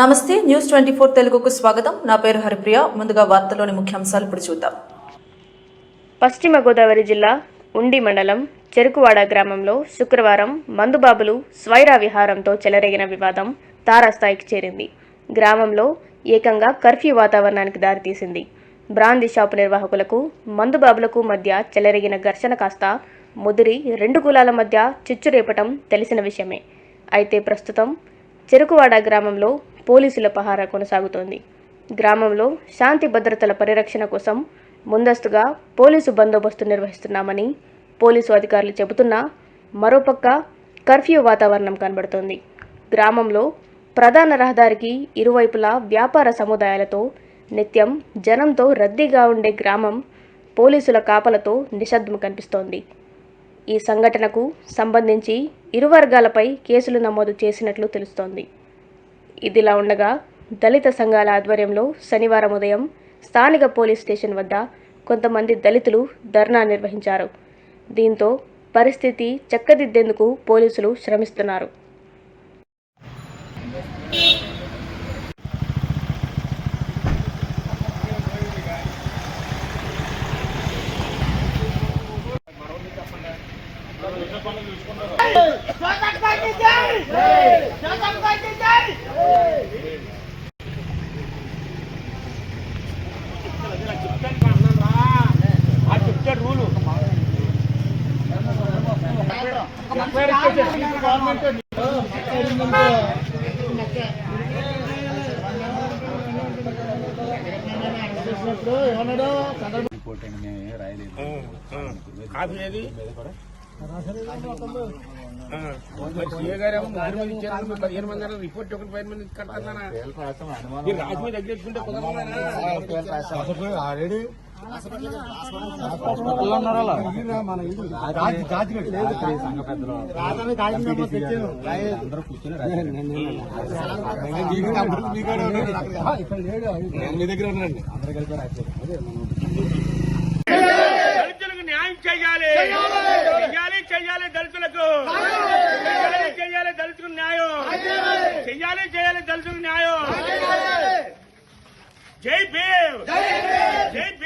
నమస్తే news twenty four తెలుగుకు స్వాగతం. నా పేరు హరిప్రియ. ముందుగా వార్తలోని ముఖ్యాంశాలు ఇప్పుడు చూద్దాం. పశ్చిమ గోదావరి జిల్లా ఉండి మండలం చెరుకువాడ గ్రామంలో శుక్రవారం మందుబాబులు స్వైరా విహారంతో చెలరేగిన వివాదం తారాస్థాయికి చేరింది. గ్రామంలో ఏకంగా కర్ఫ్యూ వాతావరణానికి దారితీసింది. బ్రాందీ షాపు నిర్వాహకులకు మందుబాబులకు మధ్య చెలరేగిన ఘర్షణ కాస్త ముదిరి రెండు కులాల మధ్య చిచ్చు రేపటం తెలిసిన విషయమే. అయితే ప్రస్తుతం చెరుకువాడ గ్రామంలో పోలీసుల పహారా కొనసాగుతోంది. గ్రామంలో శాంతి భద్రతల పరిరక్షణ కోసం ముందస్తుగా పోలీసు బందోబస్తు నిర్వహిస్తున్నామని పోలీసు అధికారులు చెబుతున్నా మరోపక్క కర్ఫ్యూ వాతావరణం కనబడుతోంది. గ్రామంలో ప్రధాన రహదారికి ఇరువైపులా వ్యాపార సముదాయాలతో నిత్యం జనంతో రద్దీగా ఉండే గ్రామం పోలీసుల కాపలతో నిశ్శబ్దం కనిపిస్తోంది. ఈ సంఘటనకు సంబంధించి ఇరు వర్గాలపై కేసులు నమోదు చేసినట్లు తెలుస్తోంది. ఇదిలా ఉండగా దళిత సంఘాల ఆధ్వర్యంలో శనివారం ఉదయం స్థానిక పోలీస్ స్టేషన్ వద్ద కొంతమంది దళితులు ధర్నా నిర్వహించారు. దీంతో పరిస్థితి చక్కదిద్దేందుకు పోలీసులు శ్రమిస్తున్నారు. రిపోర్ట్ అని మేము రాయలేదు కాఫీ పదిహేను మంది రిపోర్ట్ ఒకటి మంది ఆల్రెడీ మీ దగ్గర ఉండండి అందరూ కలిపి న్యాయం చేయాలి. చెయ్యాలి చెయ్యాలి దళితులకు. చెయ్యాలి చెయ్యాలి దళితులకు న్యాయం. చెయ్యాలి చేయాలి దళితులకు న్యాయం. జై భీమ్. జై భీమ్.